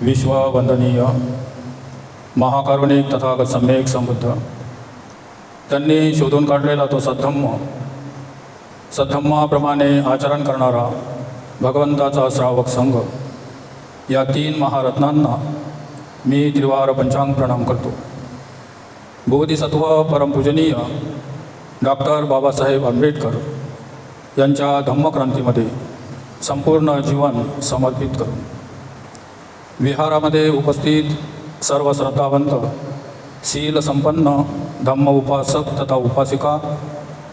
विश्ववंदनीय महाकारुणिक तथागत सम्यक समृद्ध त्यांनी शोधून काढलेला तो सद्धम्म सद्धम्माप्रमाणे आचरण करणारा भगवंताचा श्रावक संघ या तीन महारत्नांना मी त्रिवार पंचांग प्रणाम करतो बोधिसत्व परमपूजनीय डॉक्टर बाबासाहेब आंबेडकर यांच्या धम्मक्रांतीमध्ये संपूर्ण जीवन समर्पित करू विहारामध्ये उपस्थित सर्व श्रद्धावंत शील संपन्न धम्म उपासक तथा उपासिका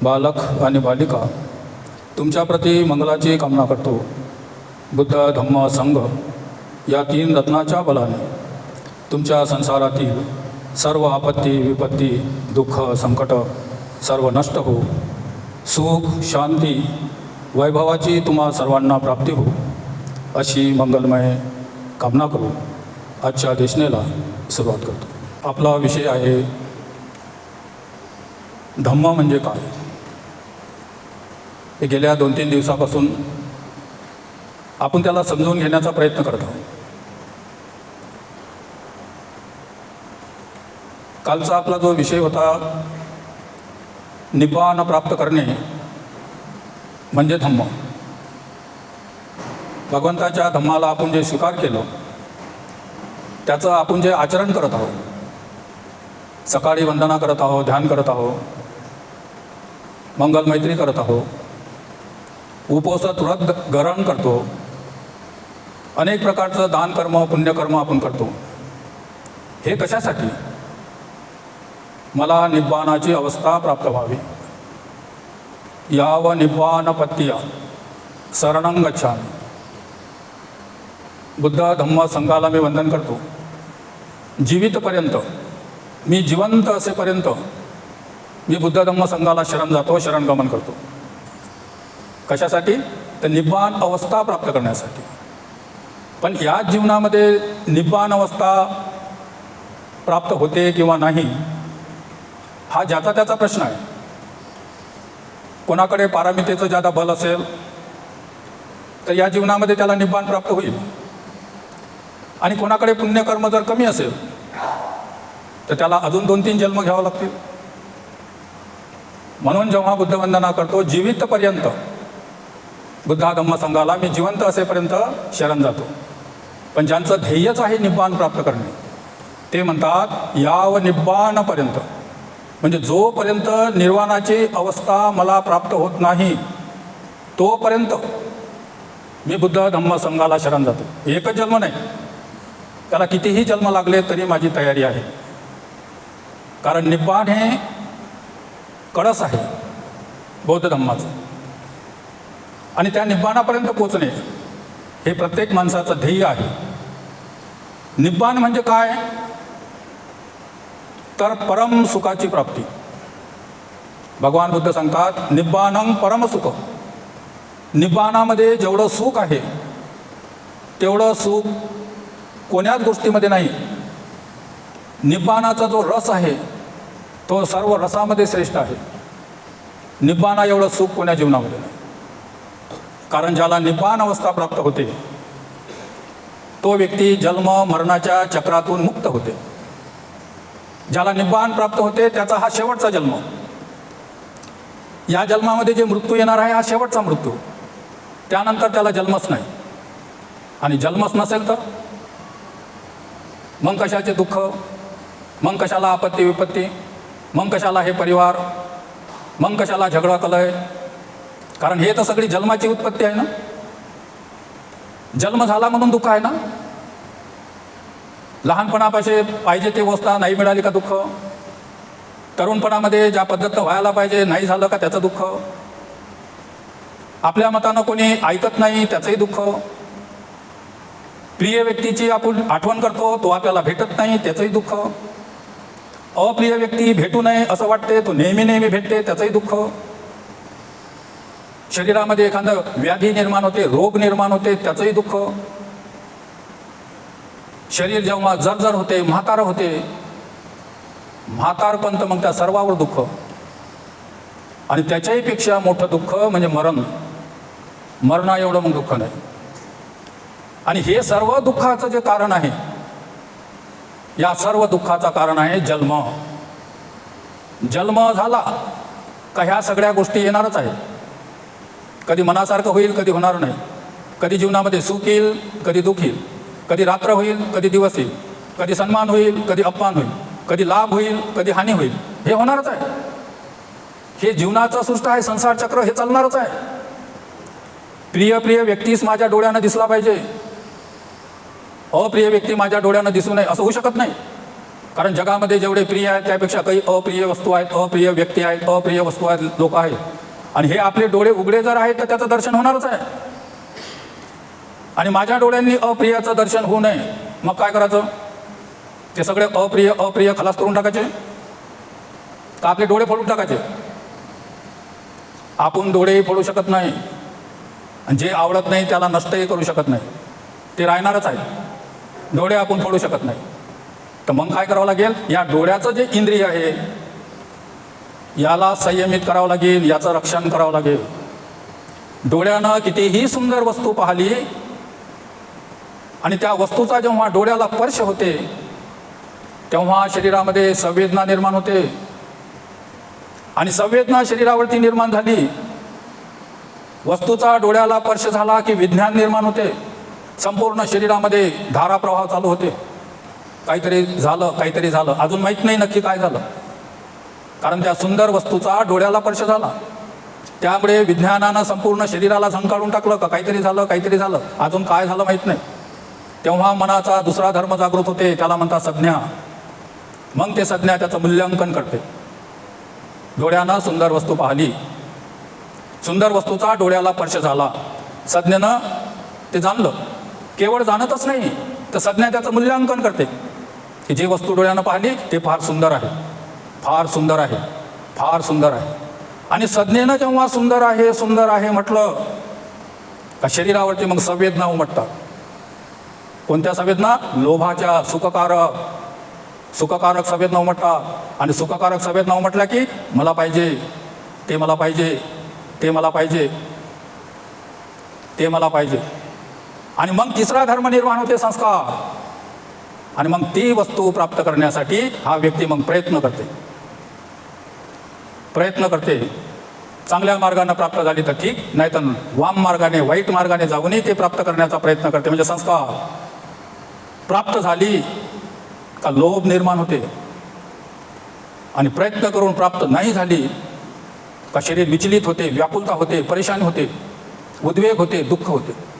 बालक आणि बालिका तुमच्याप्रती मंगलाची कामना करतो. बुद्ध धम्म संघ या तीन रत्नाच्या बलाने तुमच्या संसारातील सर्व आपत्ती विपत्ती दुःख संकट सर्व नष्ट हो. सुख शांती वैभवाची तुम्हा सर्वांना प्राप्ती हो. अशी मंगलमय कामना करू आजच्या देशनेला सुरुवात करतो. आपला विषय आहे धम्म म्हणजे काय? हे गेल्या दोन तीन दिवसापासून आपण त्याला समजून घेण्याचा प्रयत्न करत आहोत. कालचा आपला जो विषय होता निपान प्राप्त करणे म्हणजे धम्म. भगवंताच्या धम्माला आपण जे स्वीकार केलं त्याचं आपण जे आचरण करत आहोत सकाळी वंदना करत आहोत ध्यान करत आहोत मंगल मैत्री करत आहोत उपवासात व्रत ग्रहण करतो अनेक प्रकारचं दानकर्म पुण्यकर्म आपण करतो. हे कशासाठी? मला निब्बाणाची अवस्था प्राप्त व्हावी. याव निब्बाण पत्तिया शरणं गच्छामि. बुद्ध धम्म संघाला मी वंदन करतो. जीवितपर्यंत मी जिवंत असेपर्यंत मी बुद्ध धम्म संघाला शरण जातो शरणगमन करतो. कशासाठी? तर निब्बाण अवस्था प्राप्त करण्यासाठी. पण या जीवनामध्ये निब्बाण अवस्था प्राप्त होते किंवा नाही हा ज्याचा त्याचा प्रश्न आहे. कोणाकडे पारामितेचं जादा बल असेल तर या जीवनामध्ये त्याला निब्बाण प्राप्त होईल. आणि कोणाकडे पुण्यकर्म जर कमी असेल तर त्याला अजून दोन तीन जन्म घ्यावं लागतील. म्हणून जेव्हा बुद्धवंदना करतो जीवितपर्यंत बुद्धा धम्म संघाला मी जिवंत असेपर्यंत शरण जातो. पण ज्यांचं ध्येयच आहे निब्बाण प्राप्त करणे ते म्हणतात याव निब्बाणपर्यंत. म्हणजे जोपर्यंत निर्वाणाची अवस्था मला प्राप्त होत नाही तोपर्यंत मी बुद्ध धम्म संघाला शरण जातो. एकच जन्म नाही. त्याला कितीही जन्म लागले तरी माझी तयारी आहे. कारण निब्बाण हे कळस आहे बौद्ध धम्माचं. आणि त्या निब्बाणापर्यंत पोचणे हे प्रत्येक माणसाचं ध्येय आहे. निब्बाण म्हणजे काय? तर परम सुखाची प्राप्ती. भगवान बुद्ध सांगतात निब्बाणं परमसुख निब्बाणामध्ये जेवढं सुख आहे तेवढं सुख कोण्याच गोष्टीमध्ये नाही. निब्बाणाचा जो रस आहे तो सर्व रसामध्ये श्रेष्ठ आहे. निब्बाणा एवढं सुख कोण्या जीवनामध्ये नाही. कारण ज्याला निबाण अवस्था प्राप्त होते तो व्यक्ती जन्म मरणाच्या चक्रातून मुक्त होते. ज्याला निब्बाण प्राप्त होते त्याचा हा शेवटचा जन्म. या जन्मामध्ये जे मृत्यू येणार आहे हा शेवटचा मृत्यू. त्यानंतर त्याला जन्मच नाही. आणि जन्मच नसेल तर? मग कशाचे दुःख? मग कशाला आपत्ती विपत्ती? मग कशाला हे परिवार? मग कशाला झगडा कलय कारण हे तर सगळी जन्माची उत्पत्ती आहे ना? जन्म झाला म्हणून दुःख आहे ना? लहानपणापाशी पाहिजे ते वस्ता नाही मिळाली का दुःख? तरुणपणामध्ये ज्या पद्धतीनं व्हायला पाहिजे नाही झालं का त्याचं दुःख? आपल्या मतानं कोणी ऐकत नाही त्याचंही दुःख? प्रिय व्यक्तीची आपण आठवण करतो तो आपल्याला भेटत नाही त्याचंही दुःख. अप्रिय व्यक्ती भेटू नये असं वाटते तो नेहमी नेहमी भेटते त्याचंही दुःख. शरीरामध्ये एखादं व्याधी निर्माण होते रोग निर्माण होते त्याचंही दुःख. शरीर जेव्हा जर्जर होते म्हातार होते म्हातारपंत मग त्या सर्वावर दुःख. आणि त्याच्याही पेक्षा मोठं दुःख म्हणजे मरण. मरणा एवढं मग दुःख नाही. आणि हे सर्व दुःखाचं जे कारण आहे या सर्व दुःखाचं कारण आहे जन्म. जन्म झाला का ह्या सगळ्या गोष्टी येणारच आहेत. कधी मनासारखं होईल कधी होणार नाही. कधी जीवनामध्ये सुख येईल कधी दुःख येईल. कधी रात्र होईल कधी दिवस येईल. कधी सन्मान होईल कधी अपमान होईल. कधी लाभ होईल कधी हानी होईल. हे होणारच आहे. हे जीवनाचं सृष्ट आहे संसार चक्र हे चालणारच आहे. प्रिय प्रिय व्यक्तीच माझ्या डोळ्यानं दिसला पाहिजे. अप्रिय व्यक्ती माझ्या डोळ्यानं दिसू नये असं होऊ शकत नाही. कारण जगामध्ये जेवढे प्रिय आहेत त्यापेक्षा काही अप्रिय वस्तू आहेत अप्रिय व्यक्ती आहेत अप्रिय वस्तू आहेत लोक आहेत. आणि हे आपले डोळे उघडे जर आहेत तर त्याचं दर्शन होणारच आहे. आणि माझ्या डोळ्यांनी अप्रियाचं दर्शन होऊ नये. मग काय करायचं? ते सगळे अप्रिय अप्रिय खलास करून टाकायचे? का आपले डोळे फोडून टाकायचे? आपण डोळेही फोडू शकत नाही. आणि जे आवडत नाही त्याला नष्टही करू शकत नाही. ते राहणारच आहे. डोळे आपण फोडू शकत नाही. तर मग काय करावं लागेल? या डोळ्याचं जे इंद्रिय आहे याला संयमित करावं लागेल याचं रक्षण करावं लागेल. डोळ्यानं कितीही सुंदर वस्तू पाहिली आणि त्या वस्तूचा जेव्हा डोळ्याला स्पर्श होते तेव्हा शरीरामध्ये संवेदना निर्माण होते. आणि संवेदना शरीरावरती निर्माण झाली वस्तूचा डोळ्याला स्पर्श झाला की विज्ञान निर्माण होते. संपूर्ण शरीरामध्ये धारा प्रवाह चालू होते. काहीतरी झालं काहीतरी झालं. अजून माहीत नाही नक्की काय झालं. कारण त्या सुंदर वस्तूचा डोळ्याला स्पर्श झाला. त्यामुळे विज्ञानानं संपूर्ण शरीराला झंकाळून टाकलं का काहीतरी झालं काहीतरी झालं. अजून काय झालं माहीत नाही. तेव्हा मनाचा दुसरा धर्म जागृत होते त्याला म्हणतात संज्ञा. मग ते संज्ञा त्याचं मूल्यांकन करते. डोळ्यानं सुंदर वस्तू पाहिली. सुंदर वस्तूचा डोळ्याला स्पर्श झाला. संज्ञेनं ते जाणलं. केवळ जाणतच नाही तर संज्ञा त्याचं मूल्यांकन करते. की जी वस्तू डोळ्यानं पाहिली ते फार सुंदर आहे. फार सुंदर आहे. फार सुंदर आहे. आणि संज्ञेनं जेव्हा सुंदर आहे सुंदर आहे म्हटलं का शरीरावरती मग संवेदना उमटतात. कोणत्या संवेदना? लोभाच्या सुखकारक सुखकारक संवेदना उमटतात. आणि सुखकारक संवेदना उमटल्या की मला पाहिजे ते मला पाहिजे ते मला पाहिजे ते मला पाहिजे. आणि मग तिसरा धर्म निर्माण होते संस्कार. आणि मग ती वस्तू प्राप्त करण्यासाठी हा व्यक्ती मग प्रयत्न करते. प्रयत्न करते. चांगल्या मार्गाने प्राप्त झाली तर ठीक नाही तर वाम मार्गाने वाईट मार्गाने जाऊनही ते प्राप्त करण्याचा प्रयत्न करते म्हणजे संस्कार. प्राप्त झाली का लोभ निर्माण होते. आणि प्रयत्न करून प्राप्त नाही झाली का शरीर विचलित होते व्याकुलता होते परेशानी होते उद्वेग होते दुःख होते.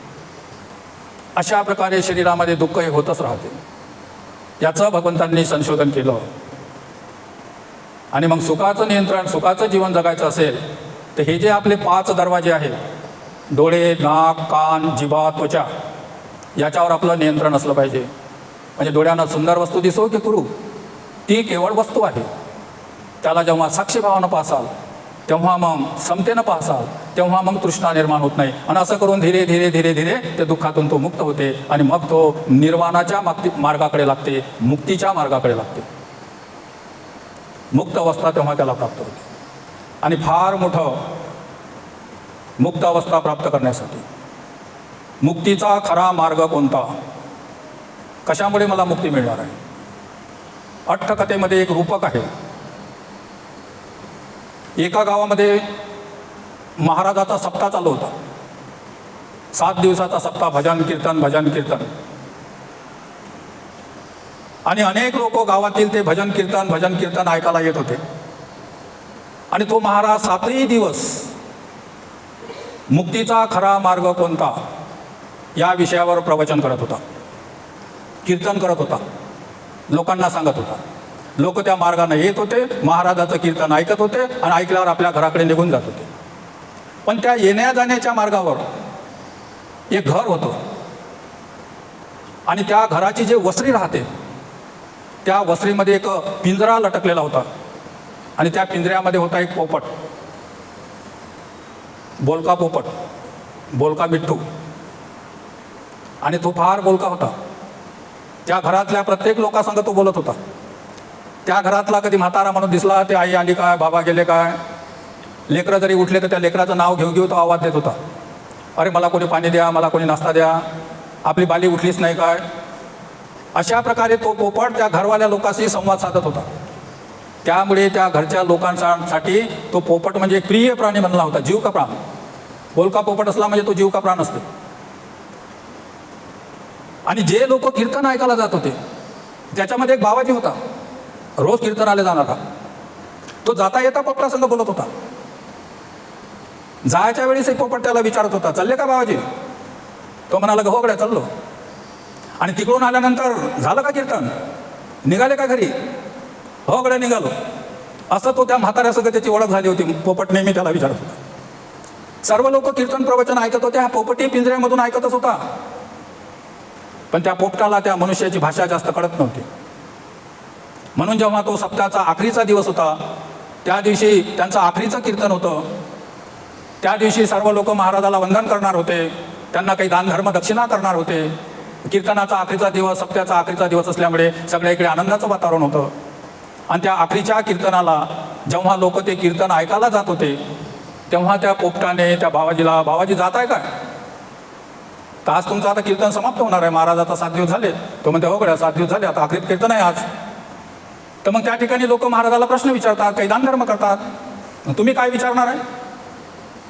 अशा प्रकारे शरीरामध्ये दुःख हे होतच राहते. याचं भगवंतांनी संशोधन केलं. आणि मग सुखाचं नियंत्रण सुखाचं जीवन जगायचं असेल तर हे जे आपले पाच दरवाजे आहेत डोळे नाक कान जिभा त्वचा याच्यावर आपलं नियंत्रण असलं पाहिजे. म्हणजे डोळ्यांना सुंदर वस्तू दिसो की करू ती केवळ वस्तू आहे. त्याला जेव्हा साक्षीभावानं पाहसाल तेव्हा मग समतेनं पाहसाल तेव्हा मग तृष्णा निर्माण होत नाही. आणि असं करून धीरे धीरे धीरे धीरे ते दुःखातून तो मुक्त होते. आणि मग तो निर्वाणाच्या मागती मार्गाकडे लागते मुक्तीच्या मार्गाकडे लागते. मुक्त अवस्था तेव्हा त्याला प्राप्त होते. आणि फार मोठं मुक्त अवस्था प्राप्त करण्यासाठी मुक्तीचा खरा मार्ग कोणता? कशामुळे मला मुक्ती मिळणार आहे? अट्टकथेमध्ये एक रूपक आहे. एका गावामध्ये महाराजाचा सप्ताह चालू होता. सात दिवसाचा सप्ताह भजन कीर्तन भजन कीर्तन. आणि अनेक लोक गावातील ते भजन कीर्तन भजन कीर्तन ऐकायला येत होते. आणि तो महाराज सातही दिवस मुक्तीचा खरा मार्ग कोणता? या विषयावर प्रवचन करत होता. कीर्तन करत होता. लोकांना सांगत होता. लोक त्या मार्गाने येत होते महाराजाचं कीर्तन ऐकत होते आणि ऐकल्यावर आपल्या घराकडे निघून जात होते. पण त्या येण्या जाण्याच्या मार्गावर एक घर होतं. आणि त्या घराची जे वसरी राहते त्या वसरीमध्ये एक पिंजरा लटकलेला होता. आणि त्या पिंजऱ्यामध्ये होता एक पोपट. बोलका पोपट बोलका मिठ्ठू. आणि तो फार बोलका होता. त्या घरातल्या प्रत्येक लोकांसंग तो बोलत होता. त्या घरातला कधी म्हातारा म्हणून दिसला ते आई आली काय बाबा गेले काय? लेकरं जरी उठले तर त्या लेकराचं नाव घेऊ घेऊ तो आवाज देत होता. अरे मला कोणी पाणी द्या मला कोणी नाश्ता द्या आपली बाली उठलीच नाही काय? अशा प्रकारे तो पोपट त्या घरवाल्या लोकांशी संवाद साधत होता. त्यामुळे त्या घरच्या लोकांसाठी तो पोपट म्हणजे एक प्रिय प्राणी बनला होता जीव का प्राण? बोलका पोपट असला म्हणजे तो जीव का प्राण असतो? आणि जे लोक कीर्तन ऐकायला जात होते त्याच्यामध्ये एक बाबाजी होता. रोज कीर्तनाला जाणारा तो जाता येता पोपटासंग बोलत होता. जायच्या वेळेस एक पोपट त्याला विचारत होता चालले का बाबाजी? तो म्हणाला गहोकड्या चाललो. आणि तिकडून आल्यानंतर झालं का कीर्तन? निघाले का घरी? हो गड्या निघालो. असं तो त्या म्हाताऱ्यासह त्याची ओळख झाली होती. पोपट नेहमी त्याला विचारत होता. सर्व लोक कीर्तन प्रवचन ऐकत होते. हा पोपटी पिंजऱ्यामधून ऐकतच होता. पण त्या पोपटाला त्या मनुष्याची भाषा जास्त कळत नव्हती. म्हणून जेव्हा तो सप्ताहाचा आखरीचा दिवस होता त्या दिवशी त्यांचं आखरीचं कीर्तन होतं. त्या दिवशी सर्व लोक महाराजाला वंदन करणार होते. त्यांना काही दानधर्म दक्षिणा करणार होते. कीर्तनाचा आखरीचा दिवस सप्त्याचा आखरीचा दिवस असल्यामुळे सगळ्या इकडे आनंदाचं वातावरण होतं. आणि त्या आखरीच्या कीर्तनाला जेव्हा लोक ते कीर्तन ऐकायला जात होते तेव्हा त्या पोपटाने त्या भावाजीला भावाजी जात आहे काय तर आज तुमचं आता कीर्तन समाप्त होणार आहे. महाराज आता सात दिवस झाले. तो म्हणते हो गड्या सात दिवस झाले. आता आखरीत कीर्तन आहे आज. तर मग त्या ठिकाणी लोक महाराजाला प्रश्न विचारतात काही दानधर्म करतात. मग तुम्ही काय विचारणार आहे?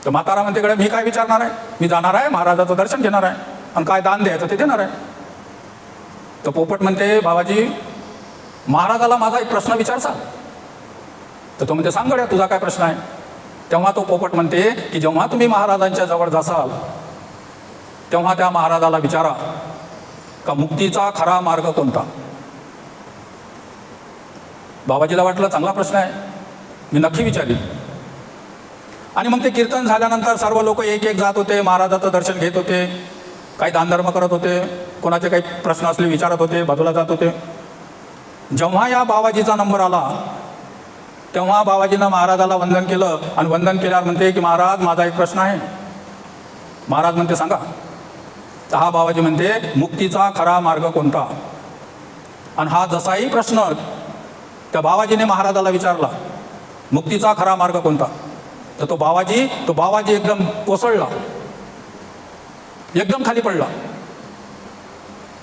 तर म्हातारा म्हणते कडे मी काय विचारणार आहे? मी जाणार आहे महाराजाचं दर्शन घेणार आहे. आणि काय दान द्यायचं ते देणार आहे. तर पोपट म्हणते बाबाजी महाराजाला माझा एक प्रश्न विचारसा. तर तो म्हणते सांगड्या तुझा काय प्रश्न आहे? तेव्हा तो पोपट म्हणते की जेव्हा तुम्ही महाराजांच्या जवळ जासाल तेव्हा त्या महाराजाला विचारा का मुक्तीचा खरा मार्ग कोणता? बाबाजीला वाटलं चांगला प्रश्न आहे. मी नक्की विचारीन. आणि मग ते कीर्तन झाल्यानंतर सर्व लोक एक एक जात होते महाराजाचं दर्शन घेत होते काही दानधर्म करत होते कोणाचे काही प्रश्न असले विचारत होते बाजूला जात होते. जेव्हा या बाबाजीचा नंबर आला तेव्हा बाबाजीनं महाराजाला वंदन केलं आणि वंदन केल्यावर म्हणते की महाराज माझा एक प्रश्न आहे. महाराज म्हणते सांगा. तर हा बाबाजी म्हणते मुक्तीचा खरा मार्ग कोणता? आणि हा जसाही प्रश्न त्या बाबाजीने महाराजाला विचारला मुक्तीचा खरा मार्ग कोणता? तर तो बाबाजी तो बाबाजी एकदम कोसळला. एकदम खाली पडला.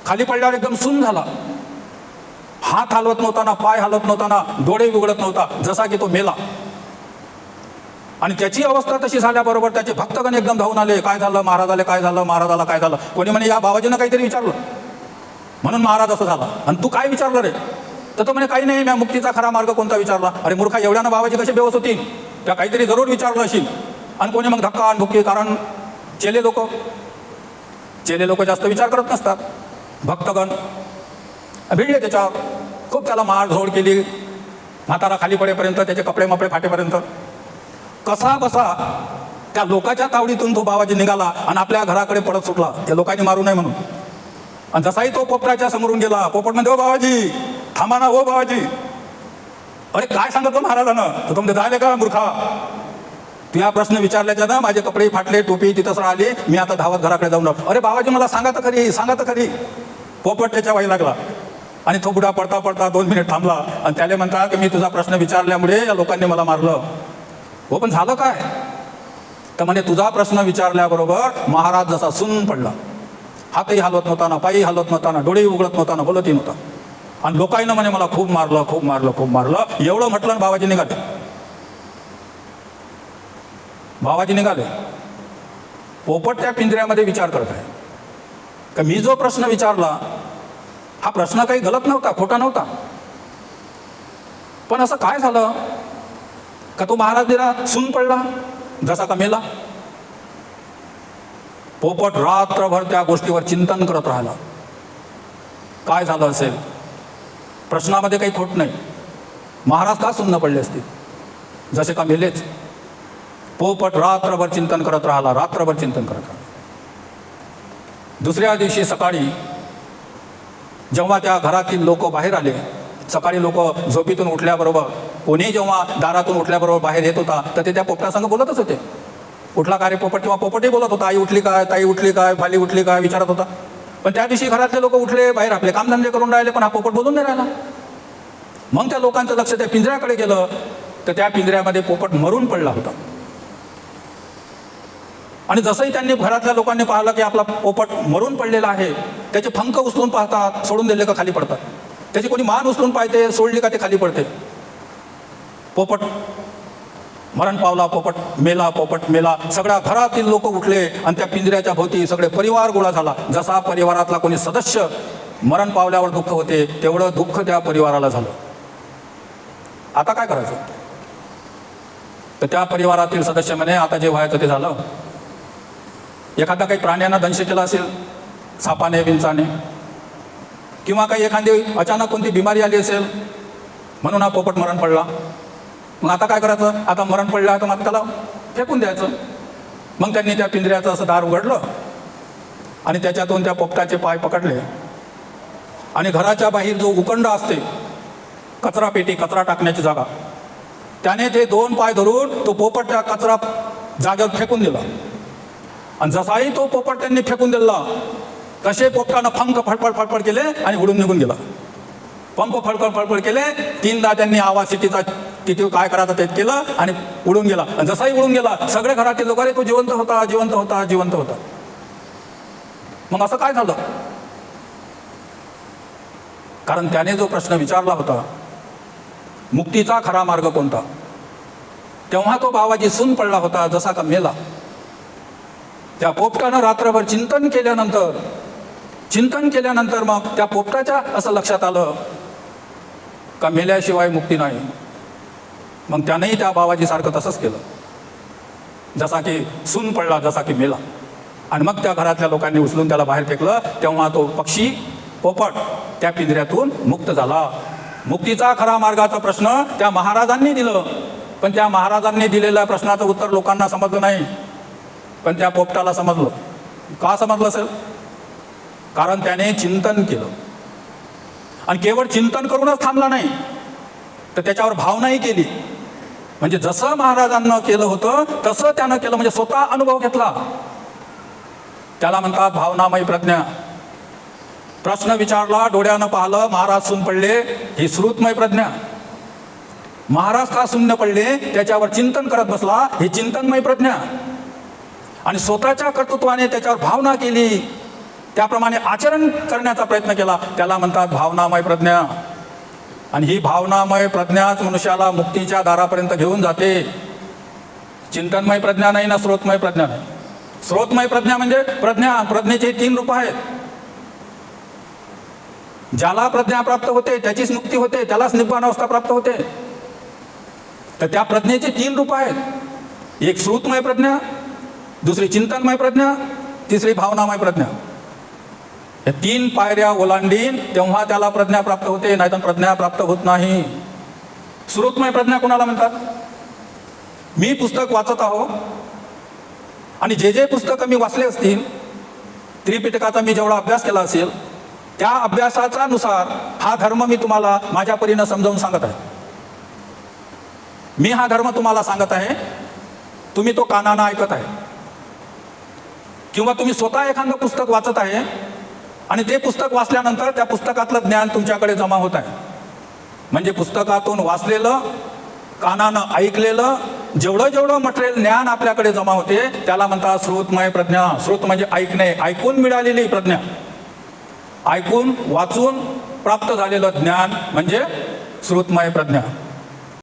खाली पडल्यावर एकदम सुन झाला. हात हलवत नव्हताना पाय हलवत नव्हताना डोळे उघडत नव्हता जसा की तो मेला. आणि त्याची अवस्था तशी झाल्याबरोबर त्याचे भक्तगण एकदम धावून आले. काय झालं? महाराजाला काय झालं? महाराजाला काय झालं? कोणी म्हणे या बाबाजीनं काहीतरी विचारलं. म्हणून महाराज असं झाला. आणि तू काय विचारलं रे? तर तो म्हणे काही नाही मी मुक्तीचा खरा मार्ग कोणता विचारला? अरे मूर्खा एवढ्यानं बाबाची कसे बेवस होती त्या काहीतरी जरूर विचारलं असेल आणि कोणी मग धक्का आणि भुक्की? कारण चेले लोक चेले लोक जास्त विचार करत नसतात. भक्तगण भिडले त्याच्यावर. खूप त्याला मारझोड केली म्हातारा खाली पडेपर्यंत त्याचे कपडे मपडे फाटेपर्यंत. कसा बसा त्या लोकाच्या तावडीतून तो बाबाजी निघाला आणि आपल्या घराकडे पडत सुटला. त्या लोकांनी मारू नये म्हणून. आणि जसाही तो पोपटाच्या समोरून गेला पोपट म्हणतो बाबाजी थांबा ना हो बाबाजी. अरे काय सांगतो महाराजानं? तर तुमचे झाले का मूर्खा? तू या प्रश्न विचारल्याच्या ना माझे कपडे फाटले टोपी तिथंच राहिली मी आता धावत घराकडे जाऊन अरे बाबाजी मला सांगा तर खरी सांगा तर खरी. पोपट त्याच्या वाई लागला. आणि तो बुडा पडता पडता दोन मिनिट थांबला. आणि त्याला म्हणता की मी तुझा प्रश्न विचारल्यामुळे या लोकांनी मला मारलं. हो पण झालं काय? तर म्हणे तुझा प्रश्न विचारल्याबरोबर महाराज जसा सुन पडला. हातही हलवत नव्हता ना पायी हलवत नव्हता ना डोळेही उघडत नव्हता ना बोलतही नव्हता. आणि लोकांना म्हणे मला खूप मारलं खूप मारलं खूप मारलं. एवढं म्हटलं आणि बाबाजी निघाले. बाबाजी निघाले. पोपट त्या पिंजऱ्यामध्ये विचार करत आहे. का मी जो प्रश्न विचारला हा प्रश्न काही गलत नव्हता खोटा नव्हता. पण असं काय झालं? का तो महाराज दिला सून पडला जसा का मेला? पोपट रात्रभर त्या गोष्टीवर चिंतन करत राहिला. काय झालं असेल? प्रश्नामध्ये काही खोट नाही. महाराज का सुन्न पडले असतील? जसे का मेलेच. पोपट रात्रभर चिंतन करत राहिला रात्रभर चिंतन करत राहिला. दुसऱ्या दिवशी सकाळी जेव्हा त्या घरातील लोक बाहेर आले सकाळी लोक झोपीतून उठल्याबरोबर कोणी जेव्हा दारातून उठल्याबरोबर बाहेर येत होता तर ते त्या पोपटासंग बोलतच होते. उठला का रे पोपट? किंवा पोपटही बोलत होता आई उठली काय? ताई उठली काय? फाली उठली काय? विचारत होता. पण त्या दिवशी घरातले लोक उठले बाहेर आपले कामधंदे करून राहिले पण हा पोपट बोलून नाही राहिला. मग त्या लोकांचं लक्ष त्या पिंजऱ्याकडे गेलं तर त्या पिंजऱ्यामध्ये पोपट मरून पडला होता. आणि जसंही त्यांनी घरातल्या लोकांनी पाहिलं की आपला पोपट मरून पडलेला आहे त्याचे पंख उचलून पाहतात सोडून दिले का खाली पडतात. त्याची कोणी मान उचलून पाहते सोडली का ते खाली पडते. पोपट मरण पावला पोपट मेला पोपट मेला. सगळ्या घरातील लोक उठले आणि त्या पिंजऱ्याच्या भोवती सगळे परिवार गोळा झाला. जसा परिवारातला कोणी सदस्य मरण पावल्यावर दुःख होते तेवढं दुःख त्या परिवाराला झालं. आता काय करायचं? तर त्या परिवारातील सदस्य म्हणे आता जे व्हायचं ते झालं. एखादा काही प्राण्यांना दंश केला असेल सापाने विंचाने किंवा काही एखादी अचानक कोणती बिमारी आली असेल म्हणून हा पोपट मरण पडला. मग आता काय करायचं? आता मरण पडलं तर मग त्याला फेकून द्यायचं. मग त्यांनी त्या पिंजऱ्याचं असं दार उघडलं आणि त्याच्यातून त्या पोपटाचे पाय पकडले. आणि घराच्या बाहेर जो उकंड असते कचरा पेटी कचरा टाकण्याची जागा त्याने ते दोन पाय धरून तो पोपट त्या कचरा जागेवर फेकून दिला. आणि जसाही तो पोपट त्यांनी फेकून दिला तसे पोपटानं फंक फडफड फडफड केले आणि उडून निघून गेला. पंप फडफड फडफड केले तीनदा त्यांनी आवाज सिटीचा तिथे काय करायचं ते केलं आणि उडून गेला. आणि जसाही उडून गेला सगळे घरातील लोक अरे तो जिवंत होता जिवंत होता जिवंत होता. मग असं काय झालं? कारण त्याने जो प्रश्न विचारला होता मुक्तीचा खरा मार्ग कोणता? तेव्हा तो बाबाजी सून पडला होता जसा का मेला. त्या पोपटानं रात्रभर चिंतन केल्यानंतर चिंतन केल्यानंतर मग त्या पोपटाच्या असं लक्षात आलं का मेल्याशिवाय मुक्ती नाही. मग त्यानंही त्या बाबाजीसारखं तसंच केलं. जसा की सून पडला जसा की मेला. आणि मग त्या घरातल्या लोकांनी उचलून त्याला बाहेर फेकलं. तेव्हा तो पक्षी पोपट त्या पिंजऱ्यातून मुक्त झाला. मुक्तीचा खरा मार्गाचा प्रश्न त्या महाराजांनी दिलं. पण त्या महाराजांनी दिलेल्या प्रश्नाचं उत्तर लोकांना समजलं नाही. पण त्या पोपटाला समजलं. का समजलं असेल कारण त्याने चिंतन केलं. आणि केवळ चिंतन करूनच थांबला नाही. तर त्याच्यावर भावनाही केली. म्हणजे जसं महाराजांना केलं होतं तसं त्यानं केलं. म्हणजे स्वतः अनुभव घेतला. त्याला म्हणतात भावनामय प्रज्ञा. प्रश्न विचारला डोळ्यानं पाहिलं महाराज सुन पडले. ही श्रुतमय प्रज्ञा. महाराज का शून्य पडले? त्याच्यावर चिंतन करत बसला. ही चिंतनमय प्रज्ञा. आणि स्वतःच्या कर्तृत्वाने त्याच्यावर भावना केली. त्याप्रमाणे आचरण करण्याचा प्रयत्न केला. त्याला म्हणतात भावनामय प्रज्ञा. आणि ही भावनामय प्रज्ञाच मनुष्याला मुक्तीच्या दारापर्यंत घेऊन जाते. चिंतनमय प्रज्ञा नाही ना स्रोतमय प्रज्ञा नाही. स्रोतमय प्रज्ञा म्हणजे प्रज्ञा प्रज्ञेचे तीन रूप आहेत. ज्याला प्रज्ञा प्राप्त होते त्याचीच मुक्ती होते त्यालाच निब्बाण अवस्था प्राप्त होते. तर त्या प्रज्ञेचे तीन रूप आहेत. एक श्रुतमय प्रज्ञा दुसरी चिंतनमय प्रज्ञा तिसरी भावनामय प्रज्ञा. या तीन पायऱ्या ओलांडीन तेव्हा त्याला प्रज्ञा प्राप्त होते नाहीतर प्रज्ञा प्राप्त होत नाही. सुरुतमय प्रज्ञा कोणाला म्हणतात? मी पुस्तक वाचत आहो. आणि जे जे पुस्तकं मी वाचले असतील त्रिपिटकाचा मी जेवढा अभ्यास केला असेल त्या अभ्यासाचा नुसार हा धर्म मी तुम्हाला माझ्या परीनं समजावून सांगत आहे. मी हा धर्म तुम्हाला सांगत आहे. तुम्ही तो कानानं ऐकत आहे. किंवा तुम्ही स्वतः एखादं पुस्तक वाचत आहे आणि ते पुस्तक वाचल्यानंतर त्या पुस्तकातलं ज्ञान तुमच्याकडे जमा होत आहे. म्हणजे पुस्तकातून वाचलेलं कानानं ऐकलेलं जेवढं जेवढं मटेरियल ज्ञान आपल्याकडे जमा होते त्याला म्हणतात श्रोतमय प्रज्ञा. श्रोत म्हणजे ऐकणे. ऐकून मिळालेली प्रज्ञा. ऐकून वाचून प्राप्त झालेलं ज्ञान म्हणजे श्रोतमय प्रज्ञा.